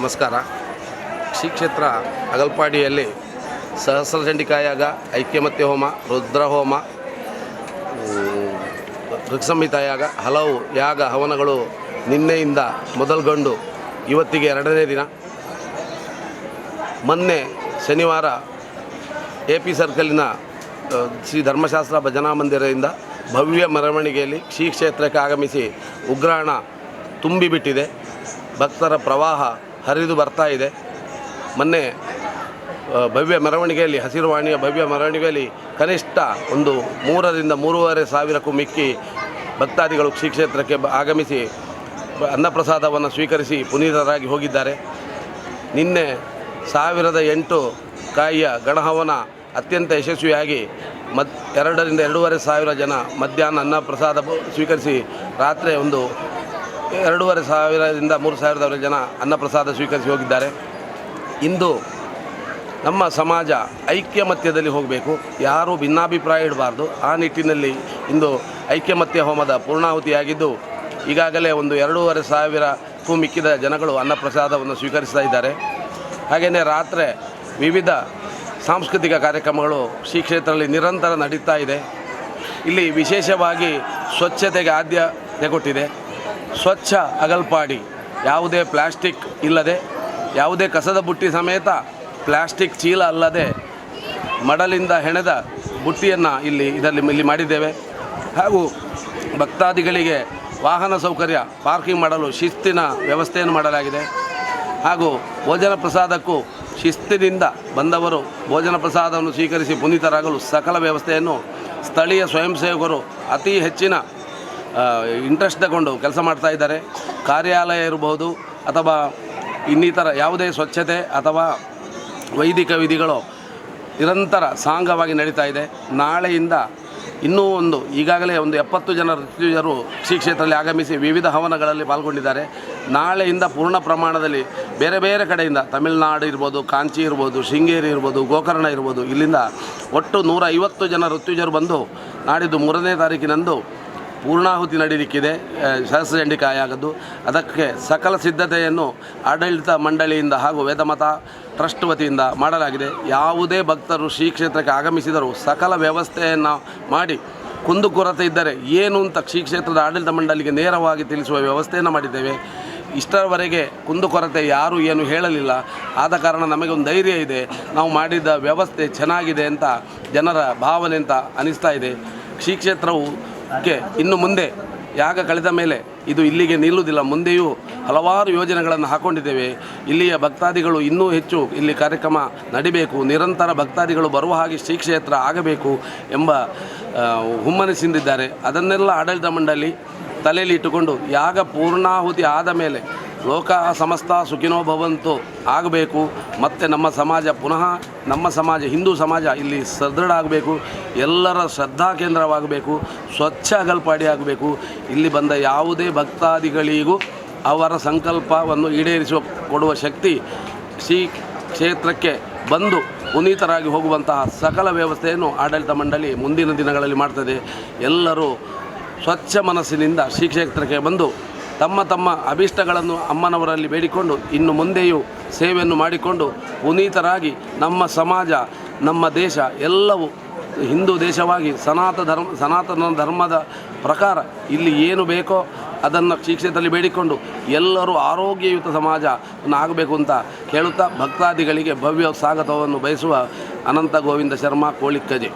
ನಮಸ್ಕಾರ. ಕ್ಷೇತ್ರ ಅಗಲ್ಪಾಡಿಯಲ್ಲಿ ಸಹಸ್ರಚಂಡಿಕಾಯಾಗ ಐಕ್ಯಮತ್ಯ ಹೋಮ, ರುದ್ರ ಹೋಮ ಋಕ್ಸಂಹಿತಾಯಾಗ ಹಲವು ಯಾಗ ಹವನಗಳು ನಿನ್ನೆಯಿಂದ ಮೊದಲುಗೊಂಡು ಇವತ್ತಿಗೆ ಎರಡನೇ ದಿನ. ಮೊನ್ನೆ ಶನಿವಾರ ಎ ಪಿ ಸರ್ಕಲಿನ ಶ್ರೀ ಧರ್ಮಶಾಸ್ತ್ರ ಭಜನಾ ಮಂದಿರದಿಂದ ಭವ್ಯ ಮೆರವಣಿಗೆಯಲ್ಲಿ ಶ್ರೀ ಕ್ಷೇತ್ರಕ್ಕೆ ಆಗಮಿಸಿ ಉಗ್ರಾಣ ತುಂಬಿಬಿಟ್ಟಿದೆ. ಭಕ್ತರ ಪ್ರವಾಹ ಹರಿದು ಬರ್ತಾ ಇದೆ. ಮೊನ್ನೆ ಭವ್ಯ ಮೆರವಣಿಗೆಯಲ್ಲಿ ಹಸಿರುವಾಣಿಯ ಭವ್ಯ ಮೆರವಣಿಗೆಯಲ್ಲಿ ಕನಿಷ್ಠ ಒಂದು ಮೂರರಿಂದ ಮೂರುವರೆ ಸಾವಿರಕ್ಕೂ ಮಿಕ್ಕಿ ಭಕ್ತಾದಿಗಳು ಶ್ರೀಕ್ಷೇತ್ರಕ್ಕೆ ಆಗಮಿಸಿ ಅನ್ನಪ್ರಸಾದವನ್ನು ಸ್ವೀಕರಿಸಿ ಪುನೀತರಾಗಿ ಹೋಗಿದ್ದಾರೆ. ನಿನ್ನೆ ಸಾವಿರದ ಎಂಟು ಕಾಯಿಯ ಗಣಹವನ ಅತ್ಯಂತ ಯಶಸ್ವಿಯಾಗಿ ಮದ್, ಎರಡರಿಂದ ಎರಡೂವರೆ ಸಾವಿರ ಜನ ಮಧ್ಯಾಹ್ನ ಅನ್ನಪ್ರಸಾದ ಸ್ವೀಕರಿಸಿ ರಾತ್ರಿ ಒಂದು ಎರಡೂವರೆ ಸಾವಿರದಿಂದ ಮೂರು ಸಾವಿರದವರೆ ಜನ ಅನ್ನಪ್ರಸಾದ ಸ್ವೀಕರಿಸಿ ಹೋಗಿದ್ದಾರೆ. ಇಂದು ನಮ್ಮ ಸಮಾಜ ಐಕ್ಯಮತ್ಯದಲ್ಲಿ ಹೋಗಬೇಕು. ಯಾರೂ ಭಿನ್ನಾಭಿಪ್ರಾಯ ಇಡಬಾರ್ದು. ಆ ನಿಟ್ಟಿನಲ್ಲಿ ಇಂದು ಐಕ್ಯಮತ್ಯ ಹೋಮದ ಪೂರ್ಣಾಹುತಿಯಾಗಿದ್ದು, ಈಗಾಗಲೇ ಒಂದು ಎರಡೂವರೆ ಸಾವಿರಕ್ಕೂ ಮಿಕ್ಕಿದ ಜನಗಳು ಅನ್ನಪ್ರಸಾದವನ್ನು ಸ್ವೀಕರಿಸ್ತಾ ಇದ್ದಾರೆ. ಹಾಗೆಯೇ ರಾತ್ರಿ ವಿವಿಧ ಸಾಂಸ್ಕೃತಿಕ ಕಾರ್ಯಕ್ರಮಗಳು ಶ್ರೀ ಕ್ಷೇತ್ರದಲ್ಲಿ ನಿರಂತರ ನಡೀತಾ ಇದೆ. ಇಲ್ಲಿ ವಿಶೇಷವಾಗಿ ಸ್ವಚ್ಛತೆಗೆ ಆದ್ಯತೆ ಕೊಟ್ಟಿದೆ. ಸ್ವಚ್ಛ ಅಗಲ್ಪಾಡಿ. ಯಾವುದೇ ಪ್ಲಾಸ್ಟಿಕ್ ಇಲ್ಲದೆ, ಯಾವುದೇ ಕಸದ ಬುಟ್ಟಿ ಸಮೇತ ಪ್ಲಾಸ್ಟಿಕ್ ಚೀಲ ಅಲ್ಲದೆ ಮಡಲಿಂದ ಹೆಣೆದ ಬುಟ್ಟಿಯನ್ನು ಇಲ್ಲಿ ಇದರಲ್ಲಿ ಇಲ್ಲಿ ಮಾಡಿದ್ದೇವೆ. ಹಾಗೂ ಭಕ್ತಾದಿಗಳಿಗೆ ವಾಹನ ಸೌಕರ್ಯ, ಪಾರ್ಕಿಂಗ್ ಮಾಡಲು ಶಿಸ್ತಿನ ವ್ಯವಸ್ಥೆಯನ್ನು ಮಾಡಲಾಗಿದೆ. ಹಾಗೂ ಭೋಜನ ಪ್ರಸಾದಕ್ಕೂ ಶಿಸ್ತಿನಿಂದ ಬಂದವರು ಭೋಜನ ಪ್ರಸಾದವನ್ನು ಸ್ವೀಕರಿಸಿ ಪುನೀತರಾಗಲು ಸಕಲ ವ್ಯವಸ್ಥೆಯನ್ನು ಸ್ಥಳೀಯ ಸ್ವಯಂ ಸೇವಕರು ಅತಿ ಹೆಚ್ಚಿನ ಇಂಟ್ರೆಸ್ಟ್ ತಗೊಂಡು ಕೆಲಸ ಮಾಡ್ತಾ ಇದ್ದಾರೆ. ಕಾರ್ಯಾಲಯ ಇರಬಹುದು ಅಥವಾ ಇನ್ನಿತರ ಯಾವುದೇ ಸ್ವಚ್ಛತೆ ಅಥವಾ ವೈದಿಕ ವಿಧಿಗಳು ನಿರಂತರ ಸಾಂಗವಾಗಿ ನಡೀತಾ ಇದೆ. ನಾಳೆಯಿಂದ ಇನ್ನೂ ಒಂದು ಈಗಾಗಲೇ ಒಂದು ಎಪ್ಪತ್ತು ಜನ ಋತುಜರು ಶ್ರೀ ಕ್ಷೇತ್ರದಲ್ಲಿ ಆಗಮಿಸಿ ವಿವಿಧ ಹವನಗಳಲ್ಲಿ ಪಾಲ್ಗೊಂಡಿದ್ದಾರೆ. ನಾಳೆಯಿಂದ ಪೂರ್ಣ ಪ್ರಮಾಣದಲ್ಲಿ ಬೇರೆ ಬೇರೆ ಕಡೆಯಿಂದ ತಮಿಳುನಾಡು ಇರ್ಬೋದು, ಕಾಂಚಿ ಇರ್ಬೋದು, ಶೃಂಗೇರಿ ಇರ್ಬೋದು, ಗೋಕರ್ಣ ಇರ್ಬೋದು. ಇಲ್ಲಿಂದ ಒಟ್ಟು ನೂರ ಐವತ್ತು ಜನ ಋತುಜರು ಬಂದು ನಾಡಿದ್ದು ಮೂರನೇ ತಾರೀಕಿನಂದು ಪೂರ್ಣಾಹುತಿ ನಡೀಲಿಕ್ಕಿದೆ ಆ, ಸಹಸ್ರಚಂಡಿಕಾಯಾಗದ್ದು ಅದಕ್ಕೆ ಸಕಲ ಸಿದ್ಧತೆಯನ್ನು ಆಡಳಿತ ಮಂಡಳಿಯಿಂದ ಹಾಗೂ ವೇದಮತ ಟ್ರಸ್ಟ್ ವತಿಯಿಂದ ಮಾಡಲಾಗಿದೆ. ಯಾವುದೇ ಭಕ್ತರು ಶ್ರೀ ಕ್ಷೇತ್ರಕ್ಕೆ ಆಗಮಿಸಿದರೂ ಸಕಲ ವ್ಯವಸ್ಥೆಯನ್ನು ಮಾಡಿ ಕುಂದುಕೊರತೆ ಇದ್ದರೆ ಏನು ಅಂತ ಶ್ರೀ ಕ್ಷೇತ್ರದ ಆಡಳಿತ ಮಂಡಳಿಗೆ ನೇರವಾಗಿ ತಿಳಿಸುವ ವ್ಯವಸ್ಥೆಯನ್ನು ಮಾಡಿದ್ದೇವೆ. ಇಷ್ಟರವರೆಗೆ ಕುಂದುಕೊರತೆ ಯಾರೂ ಏನು ಹೇಳಲಿಲ್ಲ. ಆದ ಕಾರಣ ನಮಗೆ ಒಂದು ಧೈರ್ಯ ಇದೆ. ನಾವು ಮಾಡಿದ ವ್ಯವಸ್ಥೆ ಚೆನ್ನಾಗಿದೆ ಅಂತ ಜನರ ಭಾವನೆ ಅಂತ ಅನಿಸ್ತಾ ಇದೆ. ಶ್ರೀ ಕ್ಷೇತ್ರವು ಕ್ಕೆ ಇನ್ನು ಮುಂದೆ ಯಾಗ ಕಳೆದ ಮೇಲೆ ಇದು ಇಲ್ಲಿಗೆ ನಿಲ್ಲುವುದಿಲ್ಲ. ಮುಂದೆಯೂ ಹಲವಾರು ಯೋಜನೆಗಳನ್ನು ಹಾಕೊಂಡಿದ್ದೇವೆ. ಇಲ್ಲಿಯ ಭಕ್ತಾದಿಗಳು ಇನ್ನೂ ಹೆಚ್ಚು ಇಲ್ಲಿ ಕಾರ್ಯಕ್ರಮ ನಡಿಬೇಕು. ನಿರಂತರ ಭಕ್ತಾದಿಗಳು ಬರುವ ಹಾಗೆ ಶ್ರೀ ಕ್ಷೇತ್ರ ಆಗಬೇಕು ಎಂಬ ಹುಮ್ಮನಸಿಂದಿದ್ದಾರೆ ಅದನ್ನೆಲ್ಲ ಆಡಳಿತ ಮಂಡಳಿ ತಲೆಯಲ್ಲಿ ಇಟ್ಟುಕೊಂಡು ಯಾಗ ಪೂರ್ಣಾಹುತಿ ಆದ ಮೇಲೆ ಲೋಕ ಸಮಸ್ತ ಸುಖಿನೋ ಭವಂತು. ಆಗಬೇಕು. ಮತ್ತು ನಮ್ಮ ಸಮಾಜ ಪುನಃ ನಮ್ಮ ಸಮಾಜ, ಹಿಂದೂ ಸಮಾಜ ಇಲ್ಲಿ ಸದೃಢ ಆಗಬೇಕು. ಎಲ್ಲರ ಶ್ರದ್ಧಾ ಕೇಂದ್ರವಾಗಬೇಕು. ಸ್ವಚ್ಛ ಅಗಲ್ಪಾಡಿ ಆಗಬೇಕು. ಇಲ್ಲಿ ಬಂದ ಯಾವುದೇ ಭಕ್ತಾದಿಗಳಿಗೂ ಅವರ ಸಂಕಲ್ಪವನ್ನು ಈಡೇರಿಸುವ, ಕೊಡುವ ಶಕ್ತಿ ಶ್ರೀ ಕ್ಷೇತ್ರಕ್ಕೆ ಬಂದು ಪುನೀತರಾಗಿ ಹೋಗುವಂತಹ ಸಕಲ ವ್ಯವಸ್ಥೆಯನ್ನು ಆಡಳಿತ ಮಂಡಳಿ ಮುಂದಿನ ದಿನಗಳಲ್ಲಿ ಮಾಡ್ತದೆ. ಎಲ್ಲರೂ ಸ್ವಚ್ಛ ಮನಸ್ಸಿನಿಂದ ಶ್ರೀ ಕ್ಷೇತ್ರಕ್ಕೆ ಬಂದು ತಮ್ಮ ತಮ್ಮ ಅಭೀಷ್ಟಗಳನ್ನು ಅಮ್ಮನವರಲ್ಲಿ ಬೇಡಿಕೊಂಡು ಇನ್ನು ಮುಂದೆಯೂ ಸೇವೆಯನ್ನು ಮಾಡಿಕೊಂಡು ಪುನೀತರಾಗಿ ನಮ್ಮ ಸಮಾಜ, ನಮ್ಮ ದೇಶ ಎಲ್ಲವೂ ಹಿಂದೂ ದೇಶವಾಗಿ ಸನಾತ ಧರ್ಮ, ಸನಾತನ ಧರ್ಮದ ಪ್ರಕಾರ ಇಲ್ಲಿ ಏನು ಬೇಕೋ ಅದನ್ನು ಶಿಕ್ಷಣದಲ್ಲಿ ಬೇಡಿಕೊಂಡು ಎಲ್ಲರೂ ಆರೋಗ್ಯಯುತ ಸಮಾಜ ಆಗಬೇಕು ಅಂತ ಕೇಳುತ್ತಾ ಭಕ್ತಾದಿಗಳಿಗೆ ಭವ್ಯ ಸ್ವಾಗತವನ್ನು ಬಯಸುವ ಅನಂತ ಗೋವಿಂದ ಶರ್ಮಾ ಕೋಳಿಕ್ಕಜೆ